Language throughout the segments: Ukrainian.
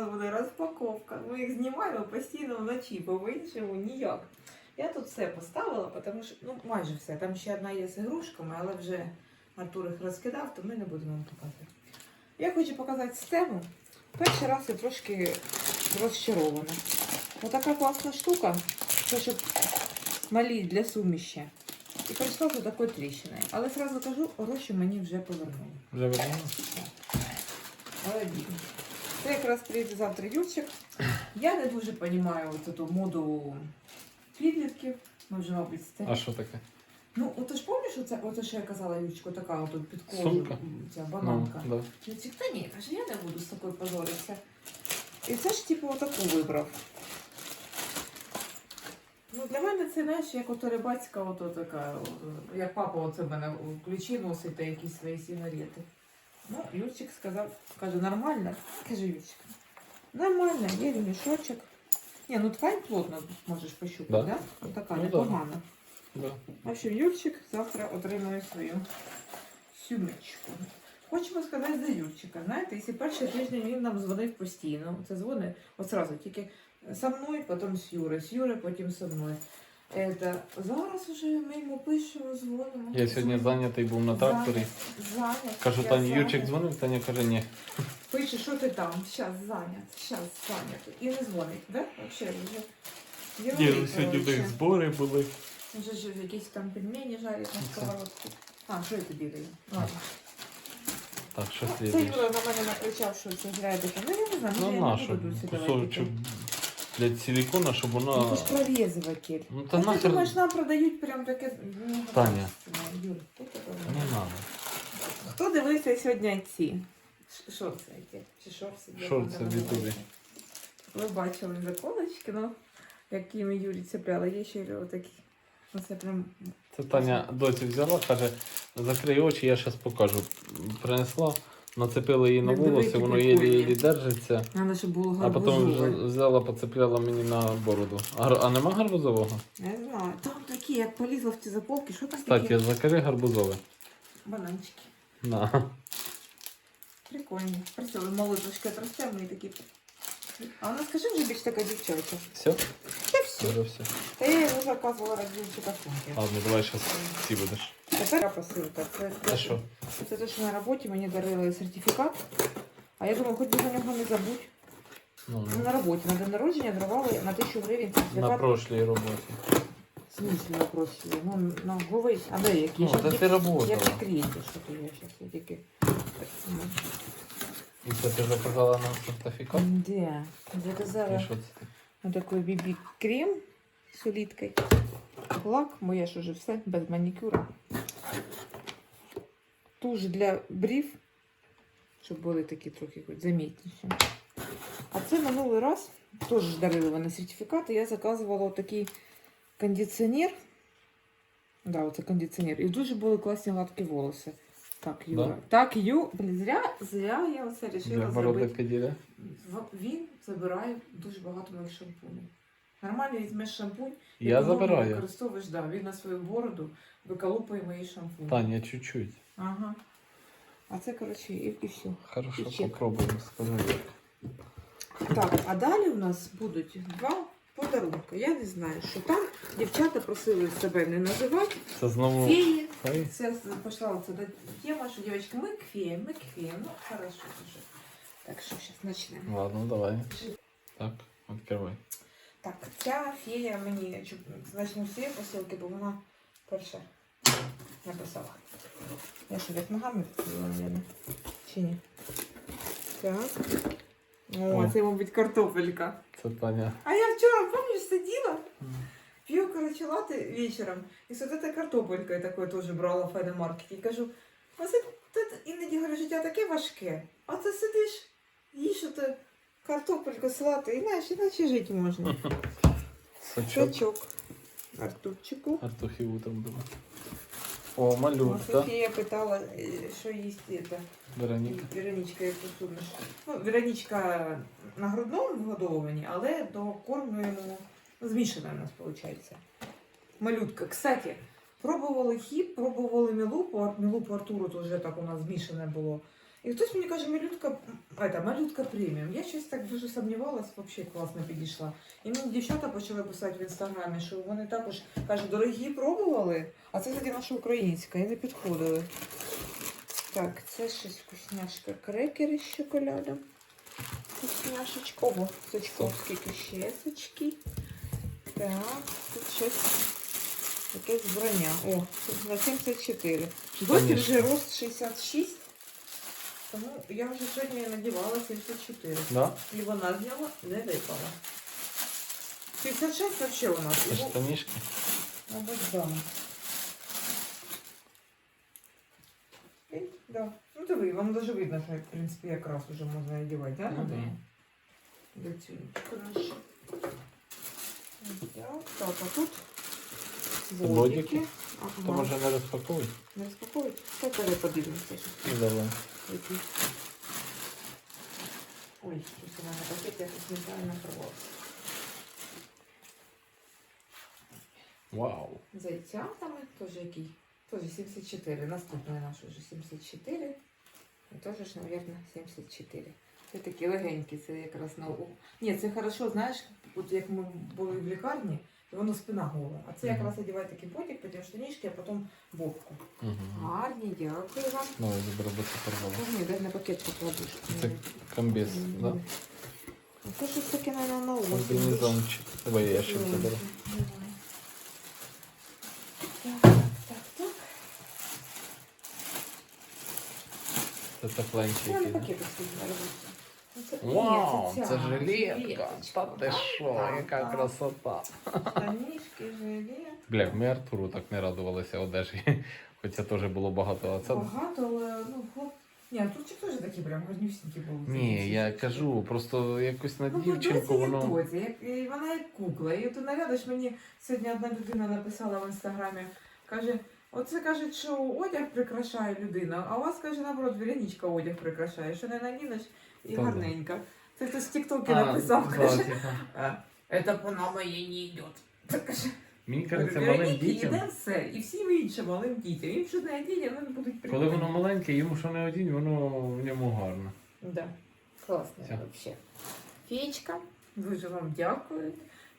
нас буде розпаковка. Ми їх знімаємо постійно вночі, бо по-іншому ніяк. Я тут все поставила, тому що ну майже все. Там ще одна є з ігрушками, але вже Артур їх розкидав, то ми не будемо вам показувати. Я хочу показати систему. Перший раз я трошки розчарована. Отака класна штука. Це щоб малі для суміші. І прийшла за такою тріщиною. Але сразу кажу, гроші мені вже повернули. Вже вернула? Але бідно. Це якраз прийде завтра Юрчик. Я не дуже розумію цю моду підлітків. Ми вже, мабуть, це. А що таке? Ну, от ти ж пам'ятаєш, оце, оце, що я казала Юрчику, така от під кожу, Сумка? ця бананка. Ну, да. Юрчик, та ні, каже, я не буду з такою позоритися. І це ж типу отаку вибрав. Ну, для мене це, знаєш, як ото рибацька, ото така, як папа оце в мене ключі носить та якісь свої сигарети. Ну, Юрчик сказав, каже, нормально. Каже Юрчик, нормально, є ремішочок. Ні, ну ткань плотно можеш пощупати, Да? да? Отака, Ну, да. непогана. Да. В общем, Юрчик завтра отримує свою сумочку. Хочемо сказати за Юрчика. Знаєте, якщо перший тиждень він нам дзвонив постійно, це дзвонить от сразу, тільки со мною, потім з Юрою, з Юрою, потім со мною. Это, зараз уже ми йому пишемо, дзвонимо. Я сьогодні зайнятий був на тракторі. Зайнят. Кажу, я Тані, зайнят. Юрчик дзвонив, Таня каже, ні. Пише, що ти там, щас зайнят, щас зайнят. І не дзвонить, да? Вообще вже. Ні, ну сьогодні в них збори були. Вже ж якісь там пельмені жарять на Ну, сковородці. А, що я тобі даю? Ладно. Так, що Це слідує? Юра на мене накричав, що це зря я таке. Ну я не знаю, Ну я не буду сюди Кусочок для силикона, щоб Ну, воно... це ж прорізувати. Ну А та ти нахер думаєш, нам продають прям таке... ну, Таня. Юр, хто це не надо. Хто дивився сьогодні ці? Ш- Шорти які? Чи шорти? як Шорти вони в Ютубі. називаються? Ви бачили заколочки, ну, які ми Юрі цепляли. Є ще отакі. Оце прям Це Таня доці взяла, каже, закрий очі, я зараз покажу. Принесла, нацепила її на Не волоси, воно прикольні. єлі-єлі держиться. Треба, щоб було А потім гарбузове. вже взяла, поцепляла мені на бороду. А, гар- а нема гарбузового? Не знаю. Там такі, як полізла в ці заполки, що там Кстати, такі? закажи гарбузове. Бананчики. На. Прикольні. Працювали молодочки отростемо і такі. А вона скажи вже більш така дівчача. Все? Все. Вже все. Та я його заказувала роздільчика сумки. Ладно, давай зараз ці будеш. Тепер посилка. Це, А що? це те, що на роботі мені дарили сертифікат. А я думаю, хоч би за нього не забудь. Ну, Ну, на роботі на день народження дарували на тисячу гривень на сертифікат. прошлій роботі. В смысле на прошлі? Ну, на голови. А де які? Ну, Щас та тільки- ти Я в що то я зараз я тільки. ну, І це ти заказала нам сертифікат? Де? І Заказала що це ти? Вот такой BB крем с улиткой. Лак, моя ж уже все без манікюра. Туш для брів, щоб були такі трохи хоч замітніші. А це минулий раз теж дарили вони сертифікати. Я заказувала такий кондиціонер. Да, оце кондиціонер. І дуже були класні гладкі волоси. Так, Юра. Да? Так, Ю. Блін, зря, зря я оце вирішила бороди зробити. Він забирає дуже багато моїх шампунів. Нормально візьмеш шампунь, Я забираю. використовуєш, да, він на свою бороду виколупує мої шампуні. Таня, чуть-чуть. Ага. А це, коротше, і, і все. Хорошо, І попробуємо, скажи. Так, а далі у нас будуть два подарунки. Я не знаю, що там. Дівчата просили себе не називати. Це знову... Феї. Ой, Це пішла оця тема, що дівчатки, ми к феям, ми к феям. Ну, хорошо вже. Так що зараз почнемо. Ладно, давай. Так, відкривай. Так, ця фея мені чу- почну з цієї посилки, бо вона перша написала. Я що, як ногами відкрила, мабуть? Чи ні? Так. О, О. це, мабуть, картопелька. Це Таня. А я вчора, пам'ятаєш, сиділа, Короче, лати вечором, і сидите картопелька, я такою теж брала в файномаркеті. І кажу, оце тут іноді говорю, життя таке важке, а ти сидиш, їш ото картопельку салати, і знаєш, іначе жити можна. Сачок. Артурчику. Артухи утром буде. О, малютка. Софія питала, е, що їсть це. Вероніка. Веронічка, яку судиш. Ну, Веронічка на грудному вигодовуванні, але до корму йому змішане у нас виходить. Малютка. Кстати, пробували хіп, пробували мілупу. Мілупу Артуру теж так у нас змішане було. І хтось мені каже, малютка, это, малютка преміум. Я щось так дуже сумнівалась, взагалі класно підійшла. І мені дівчата почали писати в інстаграмі, що вони також кажуть, дорогі пробували, а це тоді наша українська, і не підходили. Так, це щось вкусняшка. Крекери з шоколадом. Вкусняшечка. Ого, сачков, скільки ще сачки. Так, тут щось якесь збрання. О, тут на 74. Досі вже рост 66. Тому я вже сьогодні надівала 74. Да? І вона з нього не випала. 56 взагалі у нас. Це Його, штанішки. мабуть, да. І, да. Ну диви, вам даже видно, що в принципі якраз уже можна одягати, да? Ну, да. До ціночку нашу. Так, так, а тут Бодики. бодики. Ага. То може не розпаковуй? Не розпаковують? Та давай подивимося. що давай. Які. Ой, щось у мене пакет якось неправильно порвався. Вау. Зайцятами теж який? Теж 74. Наступний наш уже 74. І теж ж, мабуть, 74. Це такі легенькі, це якраз на. Ні, це хорошо, знаєш, от як ми були в лікарні, і воно спина гола. А це Мгм. якраз одягає такий потік, потім штанішки, а потім бобку. Угу. Гарні, дякую вам. Ну, я заберу, бо це порвало. Ні, дай на пакет покладу. щоб Це да? Ну, Це щось таке, мабуть, на осінь. Комбінезончик. Давай я ще заберу. Так, так, так, так. Це тепленький. Я на який, да? пакети собі робити. Ну, ні, Вау, це жилетка. Та ти що, яка красота. Штанішки, жилет. Бля, ми Артуру так не радувалися одежі. Хоча теж було багато, а це. Багато, але, ну, хлоп... Ні, а тут теж такі прям гарнюсінькі були. Ні, я кажу, просто якось на Ну, дівчинку воно. доці, як, вона як кукла. І от нарядиш мені сьогодні одна людина написала в інстаграмі, каже, оце кажуть, що одяг прикрашає людина, а у вас каже, наоборот, Веронічка одяг прикрашає, що не на надінеш і Та-да. гарненька. Це хтось в Тіктокі А, написав, каже, типа. Це по нам їй не йде. Так каже, Мені кажеться, малим Вероніки дітям. йде все, і всім іншим малим дітям. Їм що не одіння, вони будуть Коли воно маленьке, йому що не одінь, воно в ньому гарно. Да. Класно Всё. вообще. Феечка, дуже вам дякую.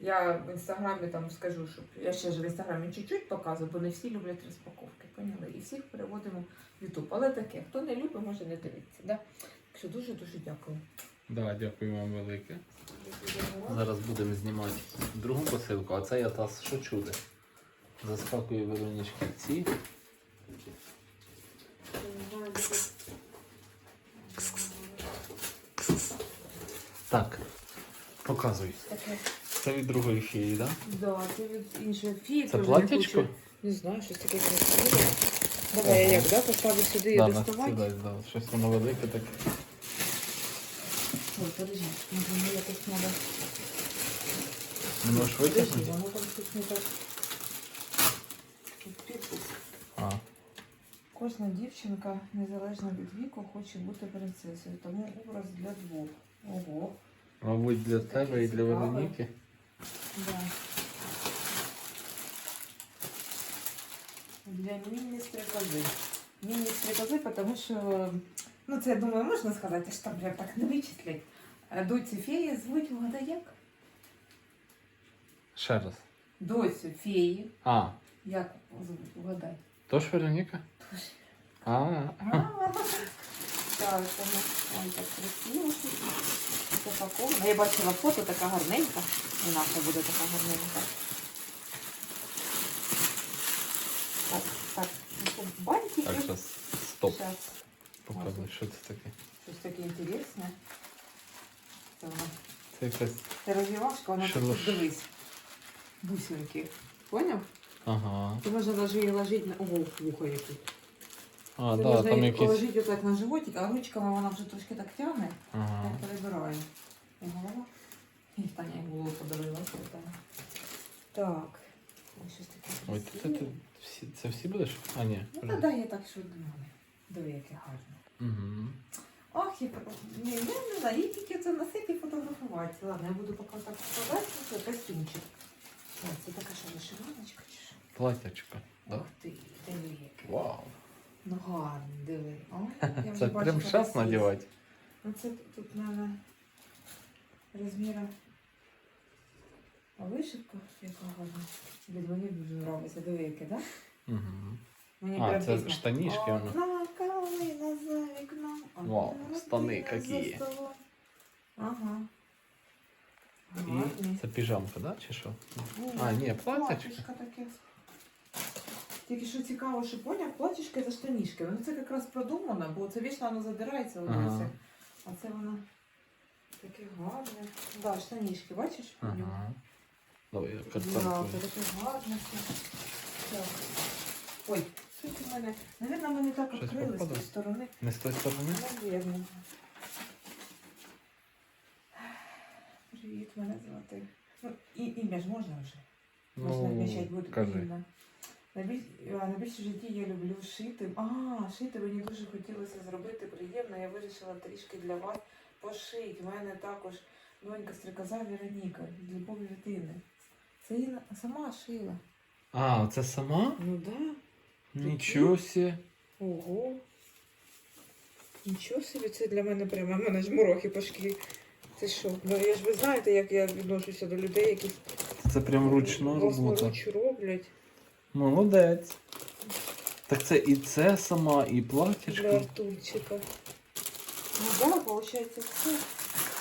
Я в інстаграмі там скажу, що я ще ж в інстаграмі чуть-чуть показую, бо не всі люблять розпаковки, поняли? І всіх переводимо в Ютуб. Але таке, хто не любить, може не дивитися. Да? Так що дуже-дуже дякую. Да, дякую вам велике. Зараз будемо знімати другу посилку, а це я таз що чуде. Заскакую Веронічки ці. Так, показуй. Це від другої феї, так? да, це від іншої фії. Це теж не. Знаю, щось таке красиве. Давай я як, да, поставлю сюди і Да, на доставати. сюди, да. Щось воно велике таке. Ой, подожди, може якось треба. Не можеш Подожди, витягнути? воно там щось не так. А, Кожна дівчинка, незалежно від віку, хоче бути принцесою, тому образ для двох. Ого. мабуть, для тебе і для. Вероніки. Да. Для міні-стрекози. Міні-стрекози, тому що, ну це, я думаю, можна сказати, що там прям так не вичислять. А Доцю феї звуть вгадай як? Ще раз. Доцю феї. А, Як звуть? Вгадай. то ж Вероніка? Тож. А, А, Так, тому ой, так красиво. Запаковано. Я бачила фото, така гарненька. І наша буде така гарненька. Так, так, бантики. так, зараз. Стоп. Щас. Показуй, що це таке. Щось таке інтересне. Це воно. Це якась. Це розвивашка, вона Що тут дивись. Бусинки. Поняв? Ага. Ти можна її ложити на... Ого, вухо які. А, Ти да, можна там її якісь. положити отак на животик, а ручками вона вже трошки так тягне. Ага. Я перебираю. І голова. І Таня як голову подарила. це там. Так. Ось щось таке. Ой, красиве. ти всі, це всі будеш? А, ні. Ну, та дай я так швидко. Диви, яке гарне. Угу. Ох, я, ні, я не знаю, їй тільки це носити і фотографувати. Ладно, я буду поки так складати, це костюмчик. Так, це така що вишиваночка чи що? Платячко. Да? Ух ти, диви яке. Вау. Ну гарно, диви. О, я вже Це бачу прям щас фотосесію. надівати. Ну це тут, мабуть, розміра. А вишивка яка гарна. Блін, мені дуже подобається. Диви, яке, так? Да? Угу. Мені А, прям це пісня. штанішки воно. Одна калина за вікном. одна Вау, штани людина за какие. столом. Ага. І Гарні. це піжамка, да? Чи що? Ні, А, ні, тут платячко. платічко таке. Тільки що цікаво, що поняв, платічки за штанішки. Ну це якраз продумано, бо це вічно воно задирається Ага. ага. А це воно таке гарне. Да, штанішки, бачиш? Ага. Ой, я картонку. це таке гарне все. Так. Ой, щось у мене. Навірно, ми не так Щось відкрили з попадає? тієї сторони. Не з тої сторони? Навірно. Привіт, мене звати. Ну, і, ім'я ж можна вже. Можна вміщати буде кажи. Найбільш, а, найбільше в житті я люблю шити. А, шити мені дуже хотілося зробити приємно. Я вирішила трішки для вас пошити. У мене також донька стрикоза Вероніка з любові дитини. Це Інна сама шила. А, це сама? Ну да. Нічого сі. Ого. Нічого собі, це для мене прямо в мене ж мурахи по шкірі. Це що? Ну я ж ви знаєте, як я відношуся до людей, які Це прям ручна робота. роблять Молодець. Так це і це сама, і для платічко. Артурчика. Ну да, виходить, все.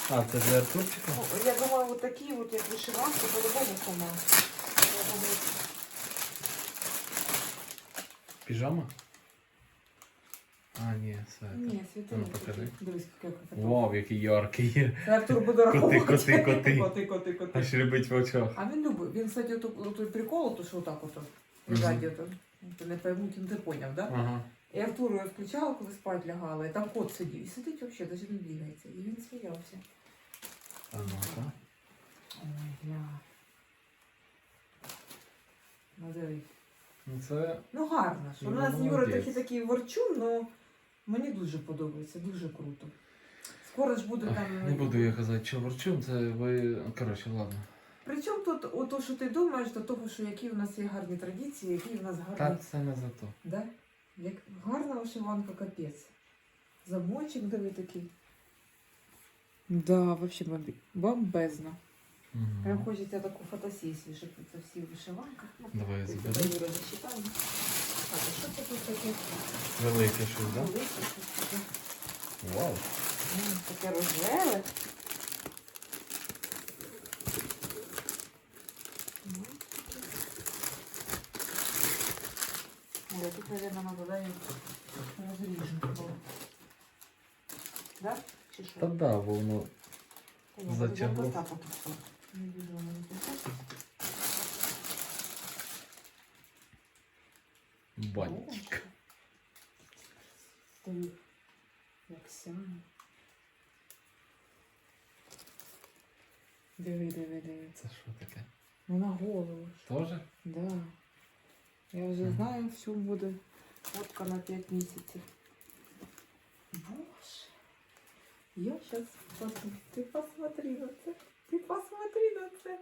А, це для Артурчика? Ну, я думаю, вот такі от як вишиванки, по-любому сама. Піжама? А, ні, це. Ні, світили. Ну, покажи. Дивись, як я Вау, який яркий. Артур буде рахувати. коти, коти. коти, коти, коти. Аж рябить в очах. А він любить. Він, кстати, оту, оту прикол, то що отак ото. Ото. Ти не поймуть, ну ти поняв, да? Ага. І Артуру я включала, коли спать лягала, і там кот сидів. І сидить взагалі, навіть не бігається. І він сміявся. А ну-ка. Ой, бля. Ну дивись. Ну це. Ну гарно. У Ну, нас Юра молодець. такий такий ворчун, але мені дуже подобається, дуже круто. Скоро ж буде там. Не буду я казати, що ворчун, це ви. Коротше, ладно. Причому тут ото, що ти думаєш, до того, що які в нас є гарні традиції, які в нас гарні. це не за то. Да? Як гарна вишиванка капець. Замочок диви такий. Да, вообще бомбі- бомбезно. Прям хочеться таку фотосесію, щоб це всі в вишиванках. Ну, Давай я заберу. Юра, зачитаю. Так, а що це тут таке? Велике щось, так? Велике щось таке. Вау. М, Таке рожеве. Ну, Ой, тут, наверное, надо, да, я розріжу. Да? Чи що? Та да, воно затягло. я бантик. Стою, як сяне. Диви, диви, диви. Це що таке? Ну на голову. Тоже? Да. Я вже Мгм. знаю, в чому буде фотка на 5 місяців. Боже. Я сейчас посмотрю. Ты посмотри на це. Ти посмотри на це.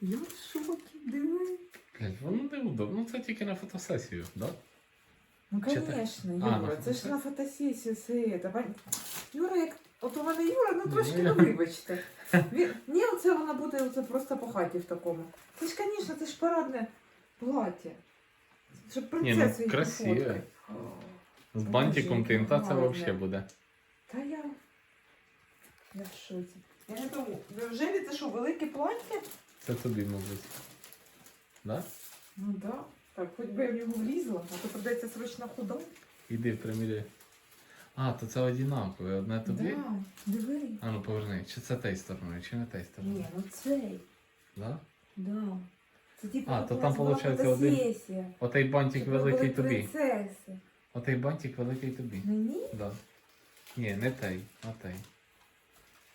Я в шокі, диви. Блять, воно неудобно. Ну це тільки на фотосесію, да? Ну, Чи так? конечно, А, на Юра, це ж фотосесію? на фотосесію все це. пон- Юра, як от у мене Юра, ну Ні, трошки, ну, ну я- вибачте. Він... Ні, оце вона буде оце просто по хаті в такому. Це ж, звісно, це ж парадне Плаття. Щоб принцесу ну красиве. З бантиком тим, та це взагалі буде. Та я. Я в шоці. Я не думаю, неужели це що, велике плаття? Це тобі, мабуть. Да? Ну так. Да. Так, хоч би я в нього влізла, а то придеться срочно худати. Іди приміряй. А, то це однакове. Одне тобі? Да, диви. А ну поверни. Чи це тією стороною, чи не тією стороною? Ні, ну цей. Да? Да. Це типу, А, то там, була один- фотосесія. Отей бантик Щоб великий були тобі. Принцеси. Отей бантик великий тобі. Мені? Да. Ні, не той, а той.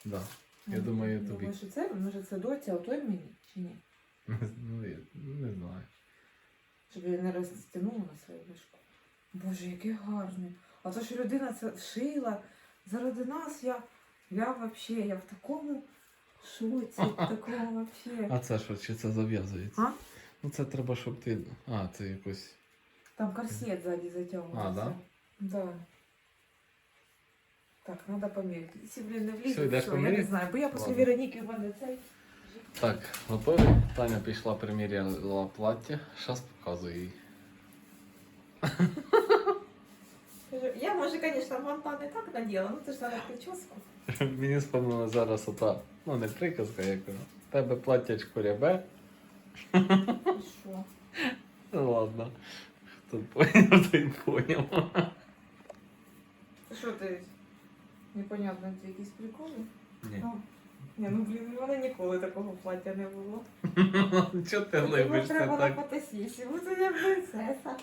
Да. Я Ну, думаю, тобі. Думаю, що це, може це доця, а той мені, чи ні? Ну, я не знаю. Щоб я не розтягнула на свою вишку. Боже, яке гарне. А то, що людина це шила заради нас, я, я вообще, я в такому шоці, в такому вообще. А це що, чи це зав'язується? А? Ну це треба, щоб ти. А, це якось. Там корсет сзади затягивается. А, да? Да. Так, надо померить. Если, блин, не влізу, Всё, йдеш всё, я не знаю, бо я після Ладно. Вероніки в мене цей. Так, готові? Таня пішла приміряла плаття. Зараз показую їй. Я, може, конечно, фонтан і так наділа, ну це ж треба прическу. Мені спомнила зараз ота, ну не приказка, я кажу. Тебе платтячко рябе. Що? Ну ладно. Хто поняв, той поняв. Це що ти? Непонятно, це якісь приколи? Ні. Ну, ні, ну блін, у мене ніколи такого плаття не було. Чого ти Його либишся треба на так? фотосесію, вот я принцеса.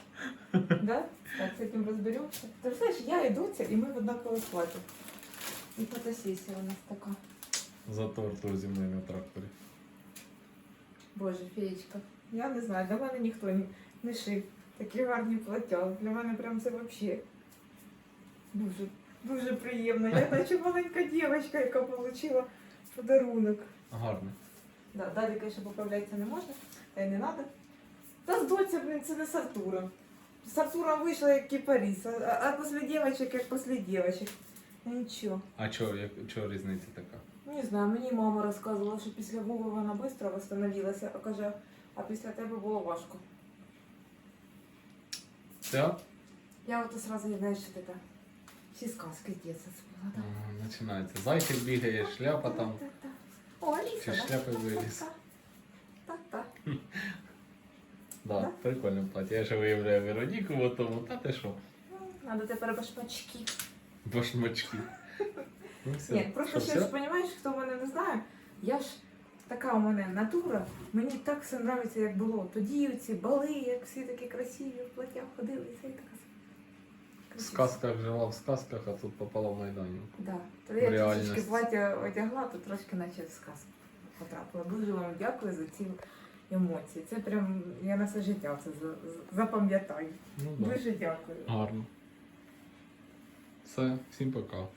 Да? Так, з цим розберемося. Ти знаєш, я і Доця, і ми в однакових платьях. І фотосесія у нас така. За торту зі мною на тракторі. Боже, феєчка. Я не знаю, для мене ніхто не, не шив такі гарні плаття. Для мене прям це взагалі дуже, дуже приємно. Я наче маленька дівчинка, яка отримала подарунок. Гарно. Да, далі, конечно, поправлятися не можна, та й не треба. Та здоться, блін, це не з Артуром. З Артуром вийшла як кіпаріс, а, а після дівчинок як після дівчинок. Ну нічого. А чого, як, чого різниця така? Не знаю, мені мама розказувала, що після Вови вона швидко восстановилася, а каже, а після тебе було важко. Все? Я от одразу, знаєш, що таке. Всі сказки з дитинства спила, так? Ага, Починається. Зайчик бігає, шляпа там. Та-та-та. О, Аліса, Чи да? шляпи виліз. Та-та. Да, Да? прикольне плаття. Я ще виявляю Вероніку в тому. Та ти що? Надо тепер башмачки. Башмачки. Ну. Ні, просто Що, ще ж розумієш, хто мене не знає, я ж така у мене натура, мені так все подобається, як було. Тоді ці бали, як всі такі красиві в платтях ходили, і така. В сказках жила в сказках, а тут попала в Майдані. Да. То я реальність. трішечки плаття одягла, то трошки наче в сказку потрапила. Дуже вам дякую за ці емоції. Це прям я на все життя це за- за- запам'ятаю. Ну да. Дуже дякую. Гарно. Все, всім пока.